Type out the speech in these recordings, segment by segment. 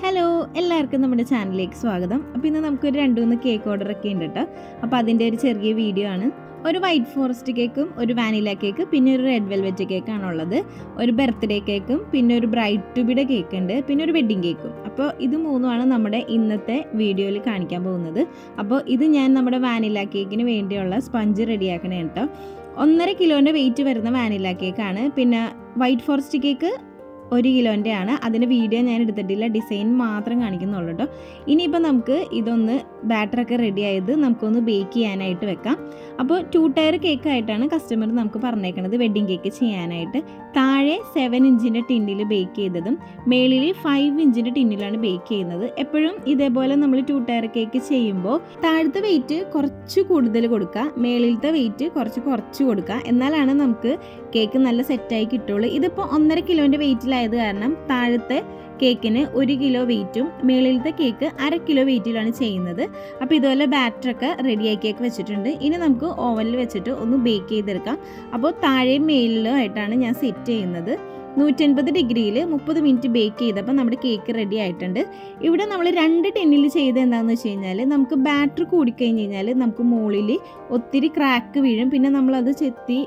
Hello എല്ലാവർക്കും നമ്മുടെ ചാനലിലേക്ക് സ്വാഗതം. അപ്പോൾ ഇന്ന് നമുക്കൊരു രണ്ട് മൂന്ന് കേക്ക് ഓർഡർ ഒക്കെ ഉണ്ട് കേട്ടോ അപ്പോൾ അതിന്റെ ഒരു ചെറിയ വീഡിയോ ആണ്. ഒരു വൈറ്റ് ഫോറസ്റ്റ് കേക്കും ഒരു വാനില കേക്ക് പിന്നെ ഒരു റെഡ് വെൽവെറ്റ് കേക്കാണ് ഉള്ളത്. ഒരു ബർത്ത്ഡേ കേക്കും പിന്നെ ഒരു ബ്രൈറ്റ് ടുബിയുടെ കേക്ക് ഉണ്ട് പിന്നെ ഒരു വെഡ്ഡിങ് കേക്കും അപ്പോൾ ഇത് മൂന്നുമാണ് നമ്മുടെ ഇന്നത്തെ വീഡിയോയിൽ കാണിക്കാൻ പോകുന്നത്. അപ്പോൾ ഇത് ഞാൻ നമ്മുടെ വാനില കേക്കിന് വേണ്ടിയുള്ള സ്പഞ്ച് റെഡിയാക്കണേ കേട്ടോ ഒന്നര കിലോന്റെ വെയിറ്റ് വരുന്ന വാനില കേക്കാണ് പിന്നെ വൈറ്റ് ഫോറസ്റ്റ് കേക്ക് ഒരു കിലോന്റെ ആണ് അതിന്റെ വീഡിയോ ഞാൻ എടുത്തിട്ടില്ല. ഡിസൈൻ മാത്രം കാണിക്കുന്നുള്ളൂ കേട്ടോ. ഇനിയിപ്പോൾ നമുക്ക് ഇതൊന്ന് ബാറ്ററൊക്കെ റെഡി ആയത് നമുക്കൊന്ന് ബേക്ക് ചെയ്യാനായിട്ട് വെക്കാം. അപ്പോൾ ടു ടയർ കേക്ക് ആയിട്ടാണ് കസ്റ്റമർ നമുക്ക് പറഞ്ഞേക്കുന്നത് വെഡ്ഡിങ് കേക്ക് ചെയ്യാനായിട്ട്. താഴെ സെവൻ ഇഞ്ചിന്റെ ടിന്നിൽ ബേക്ക് ചെയ്തതും മേളിൽ ഫൈവ് ഇഞ്ചിന്റെ ടിന്നിലാണ് ബേക്ക് ചെയ്യുന്നത്. എപ്പോഴും ഇതേപോലെ നമ്മൾ ടു ടയർ കേക്ക് ചെയ്യുമ്പോൾ താഴത്തെ വെയിറ്റ് കുറച്ച് കൂടുതൽ കൊടുക്കുക മേളിലത്തെ വെയിറ്റ് കുറച്ച് കുറച്ച് കൊടുക്കുക. എന്നാലാണ് നമുക്ക് കേക്ക് നല്ല സെറ്റായി കിട്ടുള്ളൂ. ഇതിപ്പോൾ ഒന്നര കിലോന്റെ വെയിറ്റിലായത് കാരണം താഴത്തെ കേക്കിന് ഒരു കിലോ വെയിറ്റും മേളിലത്തെ കേക്ക് അര കിലോ വെയിറ്റിലാണ് ചെയ്യുന്നത്. അപ്പോൾ ഇതുപോലെ ബാറ്ററൊക്കെ റെഡിയാക്കിയൊക്കെ വെച്ചിട്ടുണ്ട്. ഇനി നമുക്ക് ഓവനിൽ വെച്ചിട്ട് ഒന്ന് ബേക്ക് ചെയ്തെടുക്കാം. അപ്പോൾ താഴെയും മേലിലും ആയിട്ടാണ് ഞാൻ സെറ്റ് ചെയ്യുന്നത്. നൂറ്റൻപത് ഡിഗ്രിയിൽ മുപ്പത് മിനിറ്റ് ബേക്ക് ചെയ്തപ്പോൾ നമ്മുടെ കേക്ക് റെഡി ആയിട്ടുണ്ട്. ഇവിടെ നമ്മൾ രണ്ട് ടെന്നിൽ ചെയ്ത് എന്താണെന്ന് വെച്ച് കഴിഞ്ഞാൽ നമുക്ക് ബാറ്റർ കൂടിക്കഴിഞ്ഞ് കഴിഞ്ഞാൽ നമുക്ക് മുകളിൽ ഒത്തിരി ക്രാക്ക് വീഴും. പിന്നെ നമ്മളത് ചെത്തി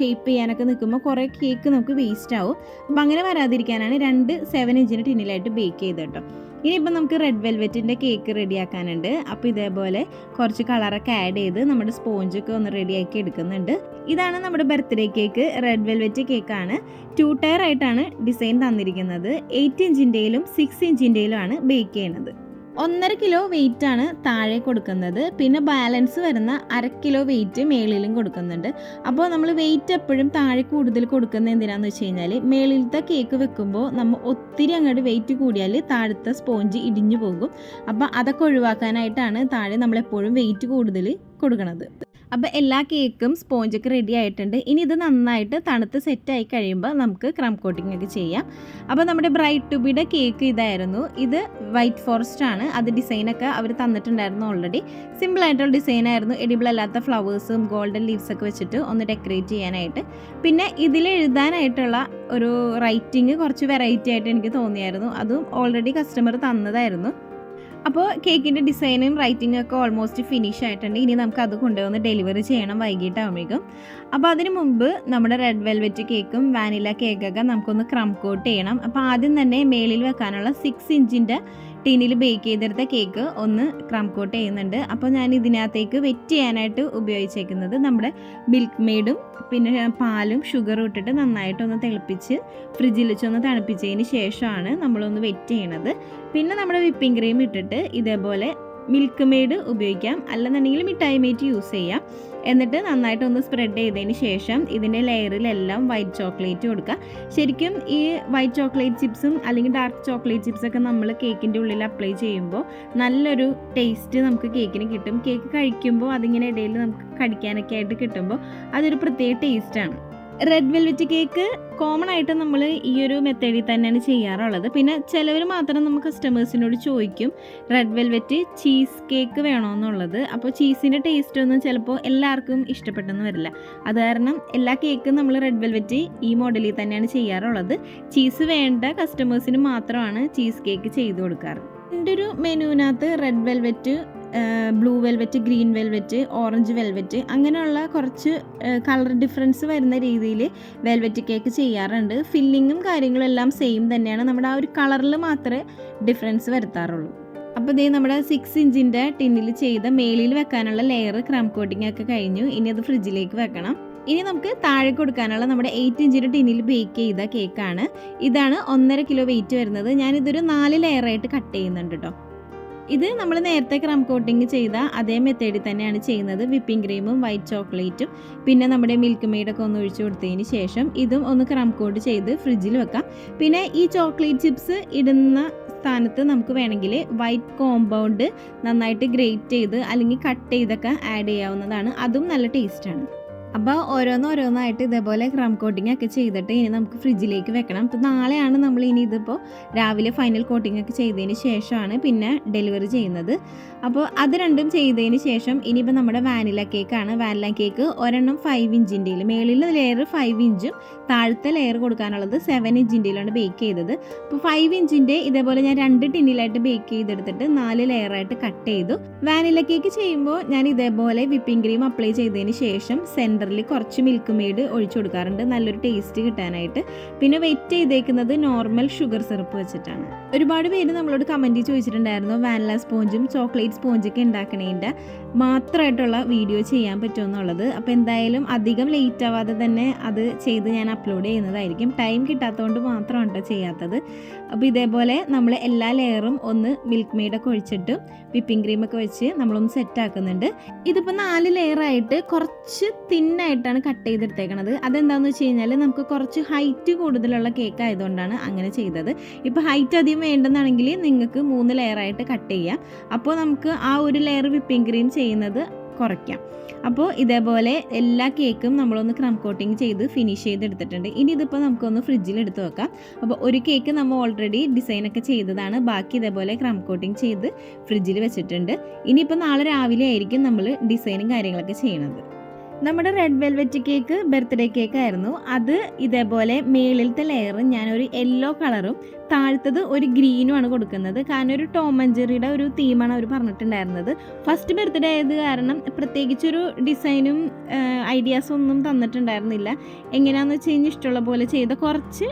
ഷേപ്പ് ചെയ്യാനൊക്കെ നിൽക്കുമ്പോൾ കുറേ കേക്ക് നമുക്ക് വേസ്റ്റ് ആവും. അപ്പം അങ്ങനെ വരാതിരിക്കാനാണ് രണ്ട് സെവൻ ഇഞ്ചിന് ടിന്നിലായിട്ട് ബേക്ക് ചെയ്ത് കേട്ടോ. ഇനിയിപ്പോൾ നമുക്ക് റെഡ് വെൽവെറ്റിന്റെ കേക്ക് റെഡിയാക്കാനുണ്ട് അപ്പോൾ ഇതേപോലെ കുറച്ച് കളറൊക്കെ ആഡ് ചെയ്ത് നമ്മുടെ സ്പോഞ്ചൊക്കെ ഒന്ന് റെഡിയാക്കി എടുക്കുന്നുണ്ട്. ഇതാണ് നമ്മുടെ ബർത്ത്ഡേ കേക്ക് റെഡ് വെൽവെറ്റ് കേക്കാണ് ടു ടയർ ആയിട്ടാണ് ഡിസൈൻ തന്നിരിക്കുന്നത്. എയ്റ്റ് ഇഞ്ചിന്റെയിലും സിക്സ് ഇഞ്ചിന്റെയിലും ആണ് ബേക്ക് ചെയ്യണത്. ഒന്നര കിലോ വെയിറ്റ് ആണ് താഴെ കൊടുക്കുന്നത്. പിന്നെ ബാലൻസ് വരുന്ന അര കിലോ വെയിറ്റ് മേളിലും കൊടുക്കുന്നുണ്ട്. അപ്പോൾ നമ്മൾ വെയിറ്റ് എപ്പോഴും താഴെ കൂടുതൽ കൊടുക്കുന്നത് എന്തിനാന്ന് വെച്ച് കഴിഞ്ഞാൽ മേളിലത്തെ കേക്ക് വെക്കുമ്പോൾ നമ്മൾ ഒത്തിരി അങ്ങോട്ട് വെയിറ്റ് കൂടിയാൽ താഴത്തെ സ്പോഞ്ച് ഇടിഞ്ഞു പോകും. അപ്പോൾ അതൊക്കെ ഒഴിവാക്കാനായിട്ടാണ് താഴെ നമ്മൾ എപ്പോഴും വെയിറ്റ് കൂടുതൽ കൊടുക്കുന്നത് അപ്പോൾ എല്ലാ കേക്കും സ്പോഞ്ചൊക്കെ റെഡി ആയിട്ടുണ്ട്. ഇനി ഇത് നന്നായിട്ട് തണുത്ത് സെറ്റായി കഴിയുമ്പോൾ നമുക്ക് ക്രം കോട്ടിംഗ് ഒക്കെ ചെയ്യാം. അപ്പോൾ നമ്മുടെ ബ്രൈറ്റ് ടുബിയുടെ കേക്ക് ഇതായിരുന്നു. ഇത് വൈറ്റ് ഫോറസ്റ്റ് ആണ്. അത് ഡിസൈനൊക്കെ അവർ തന്നിട്ടുണ്ടായിരുന്നു ഓൾറെഡി സിമ്പിൾ ഡിസൈൻ ആയിരുന്നു. എഡിബിൾ അല്ലാത്ത ഫ്ലവേഴ്സും ഗോൾഡൻ ലീവ്സ് ഒക്കെ വെച്ചിട്ട് ഒന്ന് ഡെക്കറേറ്റ് ചെയ്യാനായിട്ട്. പിന്നെ ഇതിൽ എഴുതാനായിട്ടുള്ള ഒരു റൈറ്റിംഗ് കുറച്ച് വെറൈറ്റി ആയിട്ട് എനിക്ക് തോന്നിയായിരുന്നു. അതും ഓൾറെഡി കസ്റ്റമർ തന്നതായിരുന്നു. അപ്പോൾ കേക്കിന്റെ ഡിസൈനും റൈറ്റിംഗും ഒക്കെ ഓൾമോസ്റ്റ് ഫിനിഷ് ആയിട്ടുണ്ട്. ഇനി നമുക്ക് അത് കൊണ്ടുവന്ന് ഡെലിവറി ചെയ്യണം വൈകിട്ടാകുമ്പോഴേക്കും അപ്പോൾ അതിന് മുമ്പ് നമ്മുടെ റെഡ് വെൽവെറ്റ് കേക്കും വാനില കേക്കൊക്കെ നമുക്കൊന്ന് ക്രം കോട്ട് ചെയ്യണം. അപ്പോൾ ആദ്യം തന്നെ മേളിൽ വെക്കാനുള്ള സിക്സ് ഇഞ്ചിന്റെ ടീനിൽ ബേക്ക് ചെയ്തെടുത്ത കേക്ക് ഒന്ന് ക്രം കോട്ട് ചെയ്യുന്നുണ്ട്. അപ്പോൾ ഞാൻ ഇതിനകത്തേക്ക് വെറ്റ് ചെയ്യാനായിട്ട് ഉപയോഗിച്ചേക്കുന്നത് നമ്മുടെ മിൽക്ക് മെയ്ഡും പിന്നെ പാലും ഷുഗറും ഇട്ടിട്ട് നന്നായിട്ടൊന്ന് തിളപ്പിച്ച് ഫ്രിഡ്ജിൽ വെച്ചൊന്ന് തണുപ്പിച്ചതിന് ശേഷമാണ് നമ്മളൊന്ന് വെറ്റ് ചെയ്യണത്. പിന്നെ നമ്മുടെ വിപ്പിംഗ് ക്രീം ഇട്ടിട്ട് ഇതേപോലെ മിൽക്ക് മെയ്ഡ് ഉപയോഗിക്കാം. അല്ലെന്നുണ്ടെങ്കിൽ മിഠായി മേറ്റ് യൂസ് ചെയ്യാം. എന്നിട്ട് നന്നായിട്ടൊന്ന് സ്പ്രെഡ് ചെയ്തതിന് ശേഷം ഇതിന്റെ ലെയറിലെല്ലാം വൈറ്റ് ചോക്ലേറ്റ് കൊടുക്കുക. ശരിക്കും ഈ വൈറ്റ് ചോക്ലേറ്റ് ചിപ്സും അല്ലെങ്കിൽ ഡാർക്ക് ചോക്ലേറ്റ് ചിപ്സൊക്കെ നമ്മൾ കേക്കിന്റെ ഉള്ളിൽ അപ്ലൈ ചെയ്യുമ്പോൾ നല്ലൊരു ടേസ്റ്റ് നമുക്ക് കേക്കിന് കിട്ടും. കേക്ക് കഴിക്കുമ്പോൾ അതിങ്ങനെ ഇടയിൽ നമുക്ക് കടിക്കാനൊക്കെ ആയിട്ട് കിട്ടുമ്പോൾ അതൊരു പ്രത്യേക ടേസ്റ്റാണ് റെഡ് വെൽവെറ്റ് കേക്ക് കോമൺ ആയിട്ട് നമ്മൾ ഈ ഒരു മെത്തേഡിൽ തന്നെയാണ് ചെയ്യാറുള്ളത്. പിന്നെ ചിലവർ മാത്രം നമ്മൾ കസ്റ്റമേഴ്സിനോട് ചോദിക്കും റെഡ് വെൽവെറ്റ് ചീസ് കേക്ക് വേണമെന്നുള്ളത് അപ്പോൾ ചീസിന്റെ ടേസ്റ്റ് ഒന്നും ചിലപ്പോൾ എല്ലാവർക്കും ഇഷ്ടപ്പെട്ടെന്ന് വരില്ല. അത് കാരണം എല്ലാ കേക്കും നമ്മൾ റെഡ് വെൽവെറ്റ് ഈ മോഡലിൽ തന്നെയാണ് ചെയ്യാറുള്ളത്. ചീസ് വേണ്ട കസ്റ്റമേഴ്സിന് മാത്രമാണ് ചീസ് കേക്ക് ചെയ്തു കൊടുക്കാറ്. എന്റെ ഒരു മെനുവിനകത്ത് red velvet blue velvet green velvet orange velvet അങ്ങനെയുള്ള കുറച്ച് കളർ ഡിഫറൻസ് വരുന്ന രീതിയിൽ വെൽവെറ്റ് കേക്ക് ചെയ്യാറുണ്ട്. ഫില്ലിങ്ങും കാര്യങ്ങളും എല്ലാം സെയിം തന്നെയാണ്. നമ്മുടെ ആ ഒരു കളറിൽ മാത്രമേ ഡിഫറൻസ് വരുത്താറുള്ളൂ. അപ്പോൾ ഇതേ നമ്മുടെ സിക്സ് ഇഞ്ചിന്റെ ടിന്നിൽ ചെയ്ത മേളിൽ വെക്കാനുള്ള ലെയർ ക്രം കോട്ടിംഗ് ഒക്കെ കഴിഞ്ഞു. ഇനി അത് ഫ്രിഡ്ജിലേക്ക് വെക്കണം. ഇനി നമുക്ക് താഴെ കൊടുക്കാനുള്ള നമ്മുടെ എയ്റ്റ് ഇഞ്ചിന്റെ ടിന്നിൽ ബേക്ക് ചെയ്ത കേക്കാണ് ഇതാണ് ഒന്നര കിലോ വെയിറ്റ് വരുന്നത്. ഞാനിതൊരു നാല് ലെയറായിട്ട് കട്ട് ചെയ്യുന്നുണ്ട് കേട്ടോ ഇത് നമ്മൾ നേരത്തെ ക്രം കോട്ടിങ് ചെയ്ത അതേ മെത്തേഡിൽ തന്നെയാണ് ചെയ്യുന്നത്. വിപ്പിംഗ് ക്രീമും വൈറ്റ് ചോക്ലേറ്റും പിന്നെ നമ്മുടെ മിൽക്ക് മെയ്ഡൊക്കെ ഒന്ന് ഒഴിച്ചു കൊടുത്തതിന് ശേഷം ഇതും ഒന്ന് ക്രം കോട്ട് ചെയ്ത് ഫ്രിഡ്ജിൽ വെക്കാം. പിന്നെ ഈ ചോക്ലേറ്റ് ചിപ്സ് ഇടുന്ന സ്ഥാനത്ത് നമുക്ക് വേണമെങ്കിൽ വൈറ്റ് കോമ്പൗണ്ട് നന്നായിട്ട് ഗ്രേറ്റ് ചെയ്ത് അല്ലെങ്കിൽ കട്ട് ചെയ്തൊക്കെ ആഡ് ചെയ്യാവുന്നതാണ്. അതും നല്ല ടേസ്റ്റാണ് അപ്പോൾ ഓരോന്നോരോന്നായിട്ട് ഇതേപോലെ ക്രം കോട്ടിംഗ് ഒക്കെ ചെയ്തിട്ട് ഇനി നമുക്ക് ഫ്രിഡ്ജിലേക്ക് വെക്കണം. അപ്പോൾ നാളെയാണ് നമ്മൾ ഇനി ഇതിപ്പോൾ രാവിലെ ഫൈനൽ കോട്ടിംഗ് ഒക്കെ ചെയ്തതിന് ശേഷമാണ് പിന്നെ ഡെലിവറി ചെയ്യുന്നത്. അപ്പോൾ അത് രണ്ടും ചെയ്തതിന് ശേഷം ഇനിയിപ്പോൾ നമ്മുടെ വാനില കേക്കാണ് വാനില കേക്ക് ഒരെണ്ണം ഫൈവ് ഇഞ്ചിന്റെയിൽ മേളിലെ ലെയർ ഫൈവ് ഇഞ്ചും താഴത്തെ ലെയർ കൊടുക്കാനുള്ളത് സെവൻ ഇഞ്ചിന്റെയിലാണ് ബേക്ക് ചെയ്തത്. അപ്പോൾ ഫൈവ് ഇഞ്ചിന്റെ ഇതേപോലെ ഞാൻ രണ്ട് ടിന്നിലായിട്ട് ബേക്ക് ചെയ്തെടുത്തിട്ട് നാല് ലെയറായിട്ട് കട്ട് ചെയ്തു. വാനില കേക്ക് ചെയ്യുമ്പോൾ ഞാൻ ഇതേപോലെ വിപ്പിംഗ് ക്രീം അപ്ലൈ ചെയ്തതിന് ശേഷം സെന്ററിൽ കുറച്ച് മിൽക്ക് മെയ്ഡ് ഒഴിച്ചു കൊടുക്കാറുണ്ട്. നല്ലൊരു ടേസ്റ്റ് കിട്ടാനായിട്ട്. പിന്നെ വെയിറ്റ് ചെയ്തേക്കുന്നത് നോർമൽ ഷുഗർ സിറപ്പ് വെച്ചിട്ടാണ്. ഒരുപാട് പേര് നമ്മളോട് കമന്റ് ചോദിച്ചിട്ടുണ്ടായിരുന്നു വാനില സ്പോഞ്ചും ചോക്ലേറ്റ് സ്പോഞ്ചൊക്കെ ഉണ്ടാക്കണേന്റെ മാത്രമായിട്ടുള്ള വീഡിയോ ചെയ്യാൻ പറ്റുമെന്നുള്ളത് അപ്പോൾ എന്തായാലും അധികം ലേറ്റ് ആവാതെ തന്നെ അത് ചെയ്ത് ഞാൻ അപ്ലോഡ് ചെയ്യുന്നതായിരിക്കും. ടൈം കിട്ടാത്തതുകൊണ്ട് മാത്രമാണ് കേട്ടോ ചെയ്യാത്തത്. അപ്പോൾ ഇതേപോലെ നമ്മൾ എല്ലാ ലെയറും ഒന്ന് മിൽക്ക് മെയ്ഡൊക്കെ ഒഴിച്ചിട്ട് വിപ്പിംഗ് ക്രീമൊക്കെ വെച്ച് നമ്മളൊന്ന് സെറ്റ് ആക്കുന്നുണ്ട്. ഇതിപ്പോൾ നാല് ലെയറായിട്ട് കുറച്ച് തിന്നായിട്ടാണ് കട്ട് ചെയ്തെടുത്തേക്കണത്. അതെന്താണെന്ന് വെച്ച് കഴിഞ്ഞാൽ നമുക്ക് കുറച്ച് ഹൈറ്റ് കൂടുതലുള്ള കേക്ക് ആയതുകൊണ്ടാണ് അങ്ങനെ ചെയ്തത്. ഇപ്പോൾ ഹൈറ്റ് അധികം വേണ്ടെന്നാണെങ്കിൽ നിങ്ങൾക്ക് മൂന്ന് ലെയറായിട്ട് കട്ട് ചെയ്യാം. അപ്പോൾ നമുക്ക് ആ ഒരു ലെയർ വിപ്പിംഗ് ക്രീം ചെയ്യുന്നത് കുറയ്ക്കാം. അപ്പോൾ ഇതേപോലെ എല്ലാ കേക്കും നമ്മളൊന്ന് ക്രം കോട്ടിങ് ചെയ്ത് ഫിനിഷ് ചെയ്തെടുത്തിട്ടുണ്ട്. ഇനി ഇതിപ്പോൾ നമുക്കൊന്ന് ഫ്രിഡ്ജിൽ എടുത്ത് വെക്കാം. അപ്പോൾ ഒരു കേക്ക് നമ്മൾ ഓൾറെഡി ഡിസൈനൊക്കെ ചെയ്തതാണ്. ബാക്കി ഇതേപോലെ ക്രം കോട്ടിങ് ചെയ്ത് ഫ്രിഡ്ജിൽ വെച്ചിട്ടുണ്ട്. ഇനിയിപ്പോൾ നാളെ രാവിലെ ആയിരിക്കും നമ്മൾ ഡിസൈനും കാര്യങ്ങളൊക്കെ ചെയ്യണത്. നമ്മുടെ red velvet cake birthday cake ആയിരുന്നു. അത് ഇതേപോലെ മേളിലത്തെ ലെയർ ഞാനൊരു യെല്ലോ കളറും താഴത്തത് ഒരു ഗ്രീനും ആണ് കൊടുക്കുന്നത്. കാരണം ഒരു ടോം ആൻഡ് ഒരു തീമാണ് അവർ പറഞ്ഞിട്ടുണ്ടായിരുന്നത്. ഫസ്റ്റ് ബർത്ത്ഡേ ആയത് കാരണം പ്രത്യേകിച്ചൊരു ഡിസൈനും ഐഡിയാസും ഒന്നും തന്നിട്ടുണ്ടായിരുന്നില്ല. എങ്ങനെയാണെന്ന് വെച്ച് കഴിഞ്ഞാൽ ഇഷ്ടമുള്ള പോലെ ചെയ്ത കുറച്ച്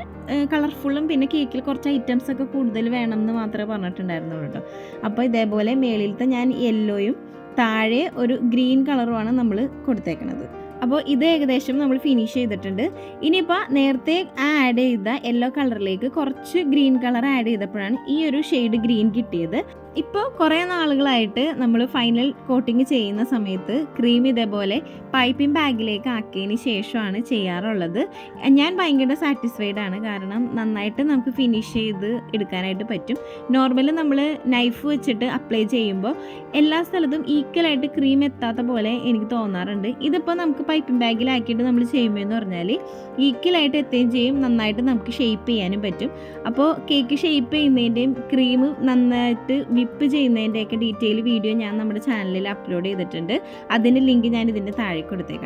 കളർഫുള്ളും പിന്നെ കേക്കിൽ കുറച്ച് ഐറ്റംസ് ഒക്കെ കൂടുതൽ വേണം എന്ന് മാത്രമേ പറഞ്ഞിട്ടുണ്ടായിരുന്നുള്ളൂ കേട്ടോ. അപ്പോൾ ഇതേപോലെ മേളിലത്തെ ഞാൻ യെല്ലോയും താഴെ ഒരു ഗ്രീൻ കളറുമാണ് നമ്മൾ കൊടുത്തേക്കുന്നത് അപ്പോൾ ഇത് ഏകദേശം നമ്മൾ ഫിനിഷ് ചെയ്തിട്ടുണ്ട്. ഇനിയിപ്പോൾ നേരത്തെ ആഡ് ചെയ്ത യെല്ലോ കളറിലേക്ക് കുറച്ച് ഗ്രീൻ കളർ ആഡ് ചെയ്തപ്പോഴാണ് ഈ ഒരു ഷെയ്ഡ് ഗ്രീൻ കിട്ടിയത്. ഇപ്പോൾ കുറേ നാളുകളായിട്ട് നമ്മൾ ഫൈനൽ കോട്ടിങ് ചെയ്യുന്ന സമയത്ത് ക്രീം ഇതേപോലെ പൈപ്പിംഗ് ബാഗിലേക്ക് ആക്കിയതിന് ശേഷമാണ് ചെയ്യാറുള്ളത്. ഞാൻ ഭയങ്കര സാറ്റിസ്ഫൈഡ് ആണ്. കാരണം നന്നായിട്ട് നമുക്ക് ഫിനിഷ് ചെയ്ത് എടുക്കാനായിട്ട് പറ്റും. നോർമലി നമ്മൾ നൈഫ് വെച്ചിട്ട് അപ്ലൈ ചെയ്യുമ്പോൾ എല്ലാ സ്ഥലത്തും ഈക്വലായിട്ട് ക്രീം എത്താത്ത പോലെ എനിക്ക് തോന്നാറുണ്ട്. ഇതിപ്പോൾ നമുക്ക് പൈപ്പിംഗ് ബാഗിലാക്കിയിട്ട് നമ്മൾ ചെയ്യുമ്പോൾ എന്ന് പറഞ്ഞാൽ ഈക്വലായിട്ട് എത്തുകയും ചെയ്യും. നന്നായിട്ട് നമുക്ക് ഷേപ്പ് ചെയ്യാനും പറ്റും. അപ്പോൾ കേക്ക് ഷേപ്പ് ചെയ്യുന്നതിന്റെയും ക്രീം നന്നായിട്ട് വിപ്പ് ചെയ്യുന്നതിന്റെയൊക്കെ ഡീറ്റെയിൽ വീഡിയോ ഞാൻ നമ്മുടെ ചാനലിൽ അപ്ലോഡ് ചെയ്തിട്ടുണ്ട്. അതിന്റെ ലിങ്ക് ഞാൻ ഇതിന്റെ താഴെ കൊടുത്തേക്കാം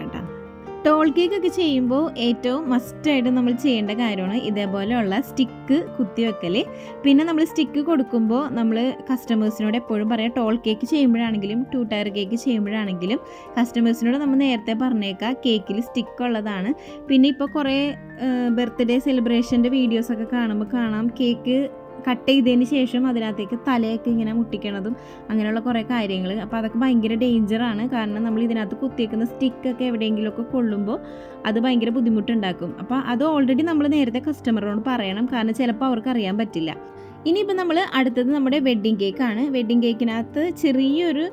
ടോൾ കേക്ക് ഒക്കെ ചെയ്യുമ്പോൾ ഏറ്റവും മസ്റ്റായിട്ട് നമ്മൾ ചെയ്യേണ്ട കാര്യമാണ് ഇതേപോലെയുള്ള സ്റ്റിക്ക് കുത്തിവെക്കൽ പിന്നെ നമ്മൾ സ്റ്റിക്ക് കൊടുക്കുമ്പോൾ നമ്മൾ കസ്റ്റമേഴ്സിനോട് എപ്പോഴും പറയാം ടോൾ കേക്ക് ചെയ്യുമ്പോഴാണെങ്കിലും ടു ടയർ കേക്ക് ചെയ്യുമ്പോഴാണെങ്കിലും കസ്റ്റമേഴ്സിനോട് നമ്മൾ നേരത്തെ പറഞ്ഞേക്കാം കേക്കിൽ സ്റ്റിക്ക് ഉള്ളതാണ്. പിന്നെ ഇപ്പോൾ കുറേ ബർത്ത്ഡേ സെലിബ്രേഷന്റെ വീഡിയോസൊക്കെ കാണുമ്പോൾ കാണാം കേക്ക് കട്ട് ചെയ്തതിന് ശേഷം അതിനകത്തേക്ക് തലയൊക്കെ ഇങ്ങനെ മുട്ടിക്കണതും അങ്ങനെയുള്ള കുറേ കാര്യങ്ങൾ അപ്പോൾ അതൊക്കെ ഭയങ്കര ഡേഞ്ചറാണ് കാരണം നമ്മൾ ഇതിനകത്ത് കുത്തിയേക്കുന്ന സ്റ്റിക്കൊക്കെ എവിടെയെങ്കിലുമൊക്കെ കൊള്ളുമ്പോൾ അത് ഭയങ്കര ബുദ്ധിമുട്ടുണ്ടാക്കും. അപ്പോൾ അത് ഓൾറെഡി നമ്മൾ നേരത്തെ കസ്റ്റമറിനോട് പറയണം. കാരണം ചിലപ്പോൾ അവർക്ക് അറിയാൻ പറ്റില്ല. ഇനിയിപ്പോൾ നമ്മൾ അടുത്തത് നമ്മുടെ വെഡ്ഡിങ് കേക്കാണ് വെഡ്ഡിങ് കേക്കിനകത്ത് ചെറിയൊരു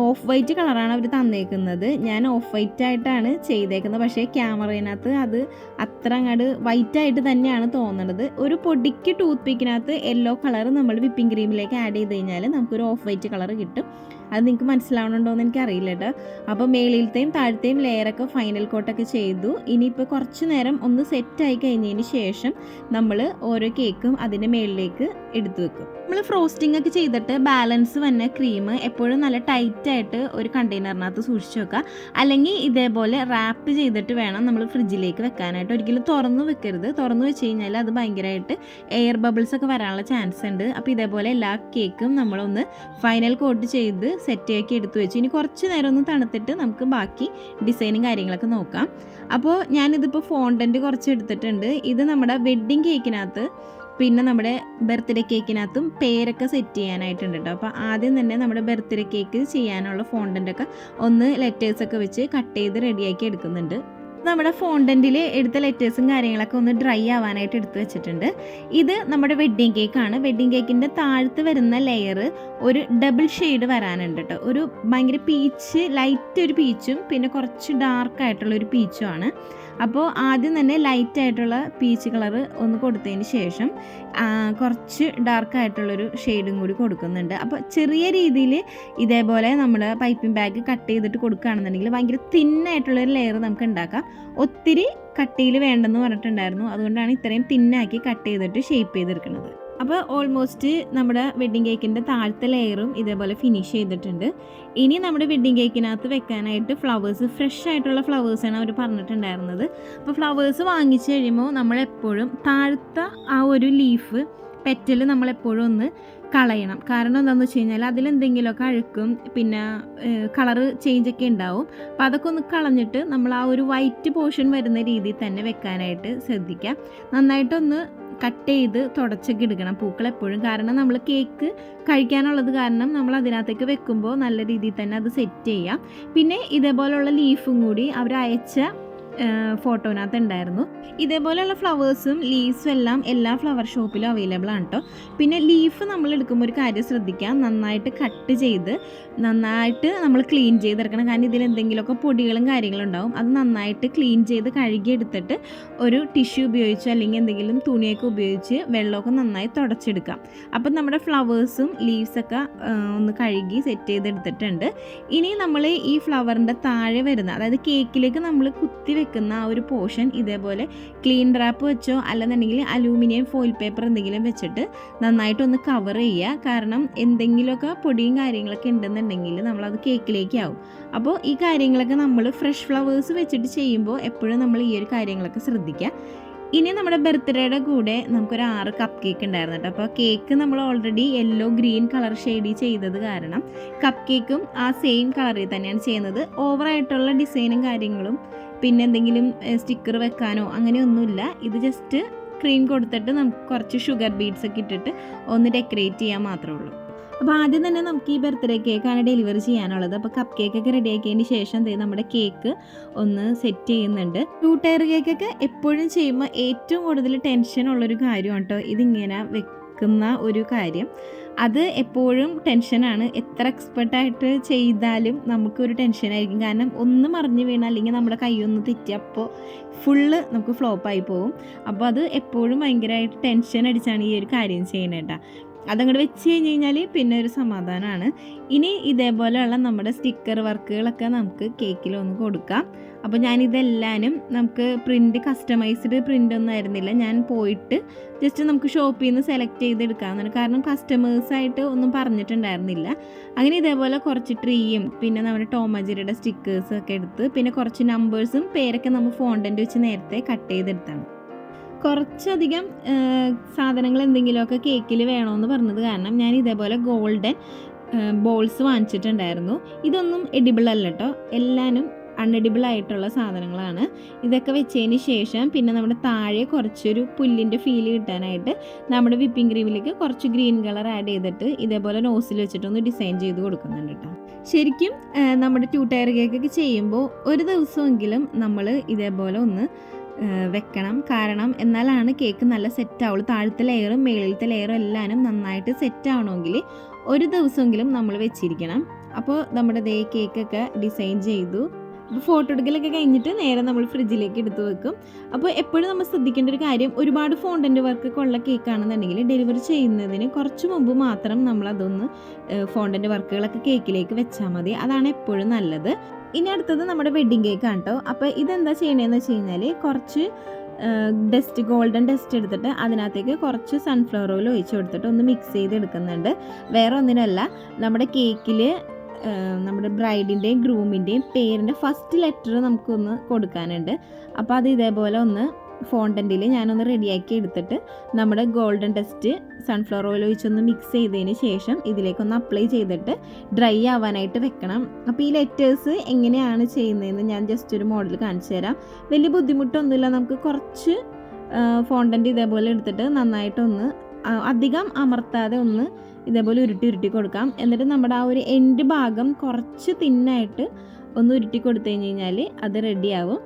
ഓഫ് വൈറ്റ് കളറാണ് അവർ തന്നേക്കുന്നത്. ഞാൻ ഓഫ് വൈറ്റ് ആയിട്ടാണ് ചെയ്തേക്കുന്നത്. പക്ഷേ ക്യാമറയിനകത്ത് അത് അത്ര അങ്ങോട്ട് വൈറ്റ് ആയിട്ട് തന്നെയാണ് തോന്നുന്നത് ഒരു പൊടിക്ക് ടൂത്ത് പിക്കിനകത്ത് യെല്ലോ കളർ നമ്മൾ വിപ്പിംഗ് ക്രീമിലേക്ക് ആഡ് ചെയ്ത് കഴിഞ്ഞാൽ നമുക്കൊരു ഓഫ് വൈറ്റ് കളർ കിട്ടും. അത് നിങ്ങൾക്ക് മനസ്സിലാവണുണ്ടോ എന്ന് എനിക്കറിയില്ല കേട്ടോ അപ്പോൾ മേളിലത്തെയും താഴത്തെയും ലെയറൊക്കെ ഫൈനൽ കോട്ടൊക്കെ ചെയ്തു. ഇനിയിപ്പോൾ കുറച്ച് നേരം ഒന്ന് സെറ്റായി കഴിഞ്ഞതിന് ശേഷം നമ്മൾ ഓരോ കേക്കും അതിന്റെ മേളിലേക്ക് എടുത്തു വെക്കും. നമ്മൾ ഫ്രോസ്റ്റിംഗ് ഒക്കെ ചെയ്തിട്ട് ബാലൻസ് വന്ന ക്രീം എപ്പോഴും നല്ല ടൈറ്റായിട്ട് ഒരു കണ്ടെയ്നറിനകത്ത് സൂക്ഷിച്ച് വെക്കുക. അല്ലെങ്കിൽ ഇതേപോലെ റാപ്പ് ചെയ്തിട്ട് വേണം നമ്മൾ ഫ്രിഡ്ജിലേക്ക് വെക്കാനായിട്ട്. ഒരിക്കലും തുറന്നു വെക്കരുത്. തുറന്നു വെച്ച് കഴിഞ്ഞാൽ അത് ഭയങ്കരമായിട്ട് എയർ ബബിൾസ് ഒക്കെ വരാനുള്ള ചാൻസ് ഉണ്ട്. അപ്പോൾ ഇതേപോലെ എല്ലാ കേക്കും നമ്മളൊന്ന് ഫൈനൽ കോട്ട് ചെയ്ത് സെറ്റാക്കി എടുത്തു വെച്ചു. ഇനി കുറച്ച് നേരം ഒന്ന് തണുത്തിട്ട് നമുക്ക് ബാക്കി ഡിസൈനും കാര്യങ്ങളൊക്കെ നോക്കാം. അപ്പോൾ ഞാനിതിപ്പോൾ ഫോണ്ടന്റ് കുറച്ച് എടുത്തിട്ടുണ്ട്. ഇത് നമ്മുടെ വെഡ്ഡിങ് കേക്കിനകത്ത് പിന്നെ നമ്മുടെ ബർത്ത്ഡേ കേക്കിനകത്തും പേരൊക്കെ സെറ്റ് ചെയ്യാനായിട്ടുണ്ട് കേട്ടോ അപ്പോൾ ആദ്യം തന്നെ നമ്മുടെ ബർത്ത്ഡേ കേക്ക് ചെയ്യാനുള്ള ഫോണ്ടന്റൊക്കെ ഒന്ന് ലെറ്റേഴ്സൊക്കെ വെച്ച് കട്ട് ചെയ്ത് റെഡിയാക്കി എടുക്കുന്നുണ്ട്. നമ്മുടെ ഫോണ്ടന്റിൽ എടുത്ത ലെറ്റേഴ്സും കാര്യങ്ങളൊക്കെ ഒന്ന് ഡ്രൈ ആവാനായിട്ട് എടുത്തു വെച്ചിട്ടുണ്ട്. ഇത് നമ്മുടെ വെഡ്ഡിങ് കേക്കാണ് വെഡ്ഡിങ് കേക്കിന്റെ താഴത്ത് വരുന്ന ലെയർ ഒരു ഡബിൾ ഷെയ്ഡ് വരാനുണ്ട് കേട്ടോ ഒരു ഭയങ്കര പീച്ച് ലൈറ്റ് ഒരു പീച്ചും പിന്നെ കുറച്ച് ഡാർക്ക് ആയിട്ടുള്ള ഒരു പീച്ചുമാണ് അപ്പോൾ ആദ്യം തന്നെ ലൈറ്റ് ആയിട്ടുള്ള പീച്ച് കളർ ഒന്ന് കൊടുത്തതിന് ശേഷം കുറച്ച് ഡാർക്ക് ആയിട്ടുള്ളൊരു ഷെയ്ഡും കൂടി കൊടുക്കുന്നുണ്ട്. അപ്പോൾ ചെറിയ രീതിയിൽ ഇതേപോലെ നമ്മൾ പൈപ്പിംഗ് ബാഗ് കട്ട് ചെയ്തിട്ട് കൊടുക്കുകയാണെന്നുണ്ടെങ്കിൽ ഭയങ്കര തിന്നായിട്ടുള്ളൊരു ലെയർ നമുക്ക് ഉണ്ടാക്കാം. ഒത്തിരി കട്ടിയിൽ വേണ്ടെന്ന് പറഞ്ഞിട്ടുണ്ടായിരുന്നു. അതുകൊണ്ടാണ് ഇത്രയും തിന്നാക്കി കട്ട് ചെയ്തിട്ട് ഷേപ്പ് ചെയ്തെടുക്കുന്നത്. അപ്പോൾ ഓൾമോസ്റ്റ് നമ്മുടെ വെഡ്ഡിങ് കേക്കിന്റെ താഴത്തെ ലെയറും ഇതേപോലെ ഫിനിഷ് ചെയ്തിട്ടുണ്ട്. ഇനി നമ്മുടെ വെഡ്ഡിങ് കേക്കിനകത്ത് വെക്കാനായിട്ട് ഫ്ലവേഴ്സ് ഫ്രഷ് ആയിട്ടുള്ള ഫ്ലവേഴ്സാണ് അവർ പറഞ്ഞിട്ടുണ്ടായിരുന്നത്. അപ്പോൾ ഫ്ലവേഴ്സ് വാങ്ങിച്ചു കഴിയുമ്പോൾ നമ്മളെപ്പോഴും താഴത്തെ ആ ഒരു ലീഫ് പെറ്റൽ നമ്മളെപ്പോഴും ഒന്ന് കളയണം. കാരണം എന്താണെന്ന് വെച്ച് കഴിഞ്ഞാൽ അതിലെന്തെങ്കിലുമൊക്കെ അഴുക്കും പിന്നെ കളറ് ചേഞ്ചൊക്കെ ഉണ്ടാവും. അപ്പോൾ അതൊക്കെ ഒന്ന് കളഞ്ഞിട്ട് നമ്മൾ ആ ഒരു വൈറ്റ് പോർഷൻ വരുന്ന രീതിയിൽ തന്നെ വെക്കാനായിട്ട് ശ്രദ്ധിക്കുക നന്നായിട്ടൊന്ന് കട്ട് ചെയ്ത് തുടച്ചൊക്കെ എടുക്കണം പൂക്കൾ എപ്പോഴും. കാരണം നമ്മൾ കേക്ക് കഴിക്കാനുള്ളത് കാരണം നമ്മൾ അതിനകത്തേക്ക് വെക്കുമ്പോൾ നല്ല രീതിയിൽ തന്നെ അത് സെറ്റ് ചെയ്യാം. പിന്നെ ഇതേപോലുള്ള ലീഫും കൂടി അവരയച്ച ഫോട്ടോനകത്ത് ഉണ്ടായിരുന്നു. ഇതേപോലെയുള്ള ഫ്ലവേഴ്സും ലീവ്സും എല്ലാം എല്ലാ ഫ്ലവർ ഷോപ്പിലും അവൈലബിൾ ആണ് കേട്ടോ പിന്നെ ലീഫ് നമ്മൾ എടുക്കുമ്പോൾ ഒരു കാര്യം ശ്രദ്ധിക്കാം നന്നായിട്ട് കട്ട് ചെയ്ത് നന്നായിട്ട് നമ്മൾ ക്ലീൻ ചെയ്തെടുക്കണം. കാരണം ഇതിൽ എന്തെങ്കിലുമൊക്കെ പൊടികളും കാര്യങ്ങളും ഉണ്ടാവും. അത് നന്നായിട്ട് ക്ലീൻ ചെയ്ത് കഴുകിയെടുത്തിട്ട് ഒരു ടിഷ്യൂ ഉപയോഗിച്ച് അല്ലെങ്കിൽ എന്തെങ്കിലും തുണിയൊക്കെ ഉപയോഗിച്ച് വെള്ളമൊക്കെ നന്നായി തുടച്ചെടുക്കാം. അപ്പം നമ്മുടെ ഫ്ലവേഴ്സും ലീവ്സൊക്കെ ഒന്ന് കഴുകി സെറ്റ് ചെയ്തെടുത്തിട്ടുണ്ട്. ഇനി നമ്മൾ ഈ ഫ്ലവറിന്റെ താഴെ വരുന്ന അതായത് കേക്കിലേക്ക് നമ്മൾ കുത്തി വെക്കുന്ന ആ ഒരു പോർഷൻ ഇതേപോലെ ക്ലീൻ റാപ്പ് വെച്ചോ അല്ലെന്നുണ്ടെങ്കിൽ അലൂമിനിയം ഫോയിൽ പേപ്പർ എന്തെങ്കിലും വെച്ചിട്ട് നന്നായിട്ടൊന്ന് കവർ ചെയ്യുക. കാരണം എന്തെങ്കിലുമൊക്കെ പൊടിയും കാര്യങ്ങളൊക്കെ ഉണ്ടെന്നുണ്ടെങ്കിൽ നമ്മളത് കേക്കിലേക്ക് ആവും അപ്പോൾ ഈ കാര്യങ്ങളൊക്കെ നമ്മൾ ഫ്രഷ് ഫ്ലവേഴ്സ് വെച്ചിട്ട് ചെയ്യുമ്പോൾ എപ്പോഴും നമ്മൾ ഈ ഒരു കാര്യങ്ങളൊക്കെ ശ്രദ്ധിക്കുക. ഇനി നമ്മുടെ ബർത്ത്ഡേയുടെ കൂടെ നമുക്കൊരു ആറ് കപ്പ് കേക്ക് ഉണ്ടായിരുന്നു കേട്ടോ. അപ്പോൾ കേക്ക് നമ്മൾ ഓൾറെഡി യെല്ലോ ഗ്രീൻ കളർ ഷെയ്ഡി ചെയ്തത് കാരണം കപ്പ് കേക്കും ആ സെയിം കളറിൽ തന്നെയാണ് ചെയ്യുന്നത്. ഓവറായിട്ടുള്ള ഡിസൈനും കാര്യങ്ങളും പിന്നെ എന്തെങ്കിലും സ്റ്റിക്കർ വെക്കാനോ അങ്ങനെയൊന്നുമില്ല ഇത് ജസ്റ്റ് ക്രീം കൊടുത്തിട്ട് നമുക്ക് കുറച്ച് ഷുഗർ ബീഡ്സ് ഒക്കെ ഇട്ടിട്ട് ഒന്ന് ഡെക്കറേറ്റ് ചെയ്യാൻ മാത്രമേ ഉള്ളൂ. അപ്പോൾ ആദ്യം തന്നെ നമുക്ക് ഈ ബർത്ത്ഡേ കേക്കാണ് ഡെലിവറി ചെയ്യാനുള്ളത്. അപ്പോൾ കപ്പ് കേക്കൊക്കെ റെഡി ആക്കിയതിന് ശേഷം നമ്മുടെ കേക്ക് ഒന്ന് സെറ്റ് ചെയ്യുന്നുണ്ട്. ടൂ ടയർ കേക്കൊക്കെ എപ്പോഴും ചെയ്യുമ്പോൾ ഏറ്റവും കൂടുതൽ ടെൻഷൻ ഉള്ളൊരു കാര്യമാണ് കേട്ടോ ഇതിങ്ങനെ വെക്കുന്ന ഒരു കാര്യം. അത് എപ്പോഴും ടെൻഷനാണ്. എത്ര എക്സ്പെർട്ടായിട്ട് ചെയ്താലും നമുക്കൊരു ടെൻഷനായിരിക്കും. കാരണം ഒന്ന് മറിഞ്ഞു വീണ അല്ലെങ്കിൽ നമ്മുടെ കൈയൊന്ന് തെറ്റിയപ്പോൾ ഫുള്ള് നമുക്ക് ഫ്ലോപ്പായി പോകും അപ്പോൾ അത് എപ്പോഴും ഭയങ്കരമായിട്ട് ടെൻഷൻ അടിച്ചാണ് ഈ ഒരു കാര്യം ചെയ്യുന്നത് കേട്ടോ അതങ്ങോട്ട് വെച്ച് കഴിഞ്ഞ് കഴിഞ്ഞാൽ പിന്നെ ഒരു സമാധാനമാണ് ഇനി ഇതേപോലെയുള്ള നമ്മുടെ സ്റ്റിക്കർ വർക്കുകളൊക്കെ നമുക്ക് കേക്കിൽ ഒന്ന് കൊടുക്കാം. അപ്പോൾ ഞാൻ ഞാനിതെല്ലാനും നമുക്ക് പ്രിന്റ് കസ്റ്റമൈസ്ഡ് പ്രിന്റ് ഒന്നും ആയിരുന്നില്ല. ഞാൻ പോയിട്ട് ജസ്റ്റ് നമുക്ക് ഷോപ്പിൽ നിന്ന് സെലക്ട് ചെയ്തെടുക്കാമെന്നാണ് കാരണം കസ്റ്റമേഴ്സായിട്ട് ഒന്നും പറഞ്ഞിട്ടുണ്ടായിരുന്നില്ല. അങ്ങനെ ഇതേപോലെ കുറച്ച് ട്രീയും പിന്നെ നമ്മുടെ ടോമജറിയുടെ സ്റ്റിക്കേഴ്സും ഒക്കെ എടുത്ത് പിന്നെ കുറച്ച് നമ്പേഴ്സും പേരൊക്കെ നമ്മൾ ഫോണ്ടന്റ് വെച്ച് നേരത്തെ കട്ട് ചെയ്തെടുത്താണ്. കുറച്ചധികം സാധനങ്ങൾ എന്തെങ്കിലുമൊക്കെ കേക്കിൽ വേണമെന്ന് പറഞ്ഞത് കാരണം ഞാൻ ഇതേപോലെ ഗോൾഡൻ ബോൾസ് വാങ്ങിച്ചിട്ടുണ്ടായിരുന്നു. ഇതൊന്നും എഡിബിൾ അല്ല കേട്ടോ എല്ലാനും അൺഎഡിബിൾ ആയിട്ടുള്ള സാധനങ്ങളാണ്. ഇതൊക്കെ വെച്ചതിന് ശേഷം പിന്നെ നമ്മുടെ താഴെ കുറച്ചൊരു പുല്ലിന്റെ ഫീൽ കിട്ടാനായിട്ട് നമ്മുടെ വിപ്പിംഗ് ക്രീമിലേക്ക് കുറച്ച് ഗ്രീൻ കളർ ആഡ് ചെയ്തിട്ട് ഇതേപോലെ നോസിൽ വെച്ചിട്ടൊന്ന് ഡിസൈൻ ചെയ്ത് കൊടുക്കുന്നുണ്ട് കേട്ടോ ശരിക്കും നമ്മുടെ ടു ടയർ കേക്കൊക്കെ ചെയ്യുമ്പോൾ ഒരു ദിവസമെങ്കിലും നമ്മൾ ഇതേപോലെ ഒന്ന് വെക്കണം. കാരണം എന്നാലാണ് കേക്ക് നല്ല സെറ്റ് ആവുള്ളൂ താഴത്തെ ലെയറും മേളിലത്തെ ലെയറും എല്ലാനും നന്നായിട്ട് സെറ്റ് ആവണമെങ്കിൽ ഒരു ദിവസമെങ്കിലും നമ്മൾ വെച്ചിരിക്കണം. അപ്പോൾ നമ്മുടെ ദേ കേക്കൊക്കെ ഡിസൈൻ ചെയ്തു. അപ്പോൾ ഫോട്ടോ എടുക്കലൊക്കെ കഴിഞ്ഞിട്ട് നേരെ നമ്മൾ ഫ്രിഡ്ജിലേക്ക് എടുത്തു വെക്കും. അപ്പോൾ എപ്പോഴും നമ്മൾ ശ്രദ്ധിക്കേണ്ട ഒരു കാര്യം ഒരുപാട് ഫോണ്ടന്റ് വർക്കൊക്കെ ഉള്ള കേക്കാണെന്നുണ്ടെങ്കിൽ ഡെലിവറി ചെയ്യുന്നതിന് കുറച്ച് മുമ്പ് മാത്രം നമ്മൾ അതൊന്ന് ഫോണ്ടന്റ് വർക്കുകളൊക്കെ കേക്കിലേക്ക് വെച്ചാൽ മതി. അതാണ് എപ്പോഴും നല്ലത്. ഇനി അടുത്തത് നമ്മുടെ വെഡ്ഡിങ് കേക്കാണ് കേട്ടോ അപ്പോൾ ഇതെന്താ ചെയ്യണതെന്ന് വെച്ച് കഴിഞ്ഞാൽ കുറച്ച് ഡസ്റ്റ് ഗോൾഡൻ ഡസ്റ്റ് എടുത്തിട്ട് അതിനകത്തേക്ക് കുറച്ച് സൺഫ്ലവർ ഓയിൽ ഒഴിച്ച് കൊടുത്തിട്ട് ഒന്ന് മിക്സ് ചെയ്ത് എടുക്കുന്നുണ്ട് വേറെ ഒന്നിനല്ല നമ്മുടെ കേക്കിൽ നമ്മുടെ ബ്രൈഡിന്റെയും ഗ്രൂമിന്റെയും പേരിന്റെ ഫസ്റ്റ് ലെറ്റർ നമുക്കൊന്ന് കൊടുക്കാനുണ്ട്. അപ്പോൾ അത് ഇതേപോലെ ഒന്ന് ഫോണ്ടന്റിൽ ഞാനൊന്ന് റെഡിയാക്കി എടുത്തിട്ട് നമ്മുടെ ഗോൾഡൻ ഡസ്റ്റ് സൺഫ്ലവർ ഓയിൽ ഒഴിച്ചൊന്ന് മിക്സ് ചെയ്തതിന് ശേഷം ഇതിലേക്കൊന്ന് അപ്ലൈ ചെയ്തിട്ട് ഡ്രൈ ആവാനായിട്ട് വെക്കണം. അപ്പോൾ ഈ ലെറ്റേഴ്സ് എങ്ങനെയാണ് ചെയ്യുന്നതെന്ന് ഞാൻ ജസ്റ്റ് ഒരു മോഡൽ കാണിച്ചു തരാം. വലിയ ബുദ്ധിമുട്ടൊന്നുമില്ല. നമുക്ക് കുറച്ച് ഫോണ്ടന്റ് ഇതേപോലെ എടുത്തിട്ട് നന്നായിട്ടൊന്ന് അധികം അമർത്താതെ ഒന്ന് ഇതേപോലെ ഉരുട്ടി ഉരുട്ടി കൊടുക്കാം. എന്നിട്ട് നമ്മുടെ ആ ഒരു എൻഡ് ഭാഗം കുറച്ച് തിന്നായിട്ട് ഒന്ന് ഉരുട്ടി കൊടുത്തു കഴിഞ്ഞ് കഴിഞ്ഞാൽ അത് റെഡിയാവും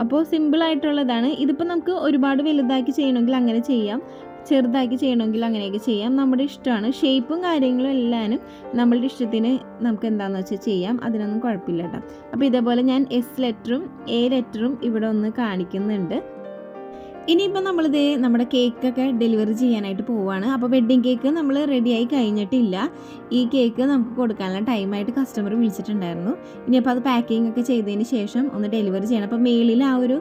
അപ്പോൾ സിമ്പിളായിട്ടുള്ളതാണ് ഇതിപ്പോൾ നമുക്ക് ഒരുപാട് വലുതാക്കി ചെയ്യണമെങ്കിൽ അങ്ങനെ ചെയ്യാം. ചെറുതാക്കി ചെയ്യണമെങ്കിൽ അങ്ങനെയൊക്കെ ചെയ്യാം. നമ്മുടെ ഇഷ്ടമാണ്. ഷേപ്പും കാര്യങ്ങളും എല്ലാനും നമ്മളുടെ ഇഷ്ടത്തിന് നമുക്ക് എന്താണെന്ന് വെച്ചാൽ ചെയ്യാം. അതിനൊന്നും കുഴപ്പമില്ല കേട്ടോ. അപ്പോൾ ഇതേപോലെ ഞാൻ എസ് ലെറ്ററും എ ലെറ്ററും ഇവിടെ ഒന്ന് കാണിക്കുന്നുണ്ട്. ഇനിയിപ്പോൾ നമ്മളിത് നമ്മുടെ കേക്കൊക്കെ ഡെലിവറി ചെയ്യാനായിട്ട് പോവുകയാണ് അപ്പോൾ വെഡ്ഡിങ് കേക്ക് നമ്മൾ റെഡിയായി കഴിഞ്ഞിട്ടില്ല. ഈ കേക്ക് നമുക്ക് കൊടുക്കാനുള്ള ടൈമായിട്ട് കസ്റ്റമർ വിളിച്ചിട്ടുണ്ടായിരുന്നു. ഇനിയിപ്പോൾ അത് പാക്കിംഗ് ഒക്കെ ചെയ്തതിന് ശേഷം ഒന്ന് ഡെലിവറി ചെയ്യണം. അപ്പോൾ മേളിൽ ആ ഒരു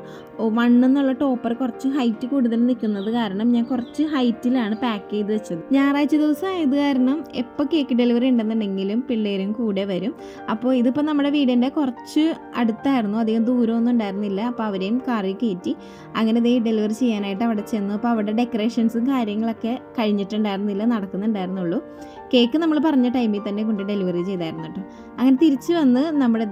വൺ എന്നുള്ള ടോപ്പർ കുറച്ച് ഹൈറ്റ് കൂടുതൽ നിൽക്കുന്നത് കാരണം ഞാൻ കുറച്ച് ഹൈറ്റിലാണ് പാക്ക് ചെയ്ത് വെച്ചത്. ഞായറാഴ്ച ദിവസം ആയത് കാരണം എപ്പോൾ കേക്ക് ഡെലിവറി ഉണ്ടെന്നുണ്ടെങ്കിലും പിള്ളേരും കൂടെ വരും. അപ്പോൾ ഇതിപ്പോൾ നമ്മുടെ വീടിന്റെ കുറച്ച് അടുത്തായിരുന്നു. അധികം ദൂരമൊന്നും ഉണ്ടായിരുന്നില്ല. അപ്പോൾ അവരെയും കാറിൽ കയറ്റി. അങ്ങനെ ഇതേ ഡെലിവറി ചെയ്യാനായിട്ട് അവിടെ ചെന്നു. അപ്പോൾ അവിടെ ഡെക്കറേഷൻസും കാര്യങ്ങളൊക്കെ കഴിഞ്ഞിട്ടുണ്ടായിരുന്നില്ല നടക്കുന്നുണ്ടായിരുന്നുള്ളൂ. കേക്ക് നമ്മൾ പറഞ്ഞ ടൈമിൽ തന്നെ കൊണ്ട് ഡെലിവറി ചെയ്തായിരുന്നു കേട്ടോ. അങ്ങനെ തിരിച്ചു വന്ന് നമ്മുടെ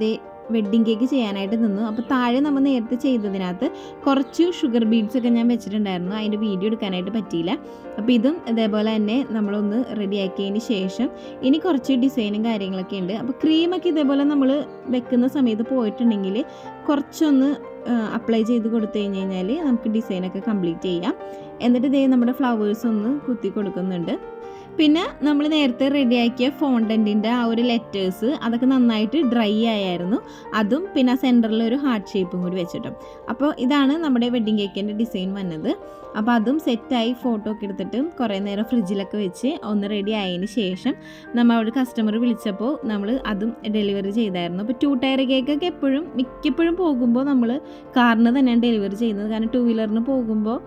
വെഡ്ഡിങ് കേക്ക് ചെയ്യാനായിട്ട് നിന്നു. അപ്പോൾ താഴെ നമ്മൾ നേരത്തെ ചെയ്തതിനകത്ത് കുറച്ച് ഷുഗർ ബീഡ്സ് ഒക്കെ ഞാൻ വെച്ചിട്ടുണ്ടായിരുന്നു. അതിന്റെ വീഡിയോ എടുക്കാനായിട്ട് പറ്റിയില്ല. അപ്പോൾ ഇതും ഇതേപോലെ തന്നെ നമ്മളൊന്ന് റെഡിയാക്കിയതിന് ശേഷം ഇനി കുറച്ച് ഡിസൈനും കാര്യങ്ങളൊക്കെ ഉണ്ട്. അപ്പോൾ ക്രീമൊക്കെ ഇതേപോലെ നമ്മൾ വെക്കുന്ന സമയത്ത് പോയിട്ടുണ്ടെങ്കിൽ കുറച്ചൊന്ന് അപ്ലൈ ചെയ്ത് കൊടുത്തു കഴിഞ്ഞ് കഴിഞ്ഞാൽ നമുക്ക് ഡിസൈനൊക്കെ കംപ്ലീറ്റ് ചെയ്യാം. എന്നിട്ട് ഇതേ നമ്മുടെ ഫ്ലവേഴ്സ് ഒന്ന് കുത്തി കൊടുക്കുന്നുണ്ട്. പിന്നെ നമ്മൾ നേരത്തെ റെഡിയാക്കിയ ഫോണ്ടന്റിന്റെ ആ ഒരു ലെറ്റേഴ്സ് അതൊക്കെ നന്നായിട്ട് ഡ്രൈ ആയായിരുന്നു. അതും പിന്നെ സെന്ററിൽ ഒരു ഹാർട്ട് ഷേപ്പും കൂടി വെച്ചിട്ടും. അപ്പോൾ ഇതാണ് നമ്മുടെ വെഡ്ഡിങ് കേക്കിന്റെ ഡിസൈൻ വന്നത്. അപ്പോൾ അതും സെറ്റായി ഫോട്ടോ ഒക്കെ എടുത്തിട്ട് കുറേ നേരം ഫ്രിഡ്ജിലൊക്കെ വെച്ച് ഒന്ന് റെഡി ആയതിന് ശേഷം നമ്മൾ അവിടെ കസ്റ്റമർ വിളിച്ചപ്പോൾ നമ്മൾ അതും ഡെലിവറി ചെയ്തായിരുന്നു. അപ്പോൾ ടു ടയർ കേക്കൊക്കെ എപ്പോഴും മിക്കപ്പോഴും പോകുമ്പോൾ നമ്മൾ കാറിന് തന്നെയാണ് ഡെലിവറി ചെയ്യുന്നത്. കാരണം ടു വീലറിന് പോകുമ്പോൾ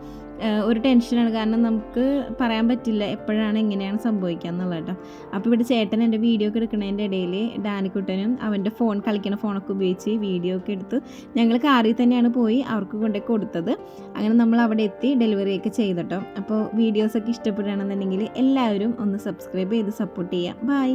ഒരു ടെൻഷനാണ്. കാരണം നമുക്ക് പറയാൻ പറ്റില്ല എപ്പോഴാണ് എങ്ങനെയാണ് സംഭവിക്കുക എന്നുള്ളത് കേട്ടോ അപ്പോൾ ഇവിടെ ചേട്ടൻ എന്റെ വീഡിയോ ഒക്കെ എടുക്കുന്നതിന്റെ ഇടയിൽ ഡാനിക്കുട്ടനും അവന്റെ ഫോൺ കളിക്കുന്ന ഫോണൊക്കെ ഉപയോഗിച്ച് വീഡിയോ ഒക്കെ എടുത്ത് ഞങ്ങൾ കാറിൽ തന്നെയാണ് പോയി അവർക്ക് കൊണ്ടുപോയി കൊടുത്തത്. അങ്ങനെ നമ്മൾ അവിടെ എത്തി ഡെലിവറി ഒക്കെ ചെയ്തിട്ടോ. അപ്പോൾ വീഡിയോസൊക്കെ ഇഷ്ടപ്പെടുകയാണെന്നുണ്ടെങ്കിൽ എല്ലാവരും ഒന്ന് സബ്സ്ക്രൈബ് ചെയ്ത് സപ്പോർട്ട് ചെയ്യാം ബൈ